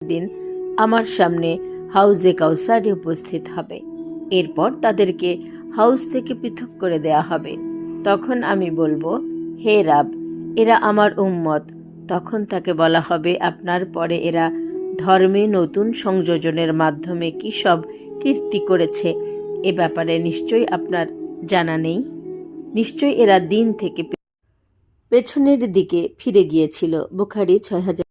দিন আমার সামনে হাউজে কাউসারে উপস্থিত হবে। এরপর তাদেরকে হাউস থেকে পৃথক করে দেয়া হবে। তখন আমি বলব, হে রাব, এরা আমার উম্মত। তখন তাকে বলা হবে, আপনার পরে এরা ধর্মে নতুন সংযোজনের মাধ্যমে কি সব কীর্তি করেছে? এ ব্যাপারে নিশ্চয়ই আপনার জানা নেই? নিশ্চয়ই এরা দিন থেকে পেছনের দিকে ফিরে গিয়েছিল। বুখারি ছয় হাজার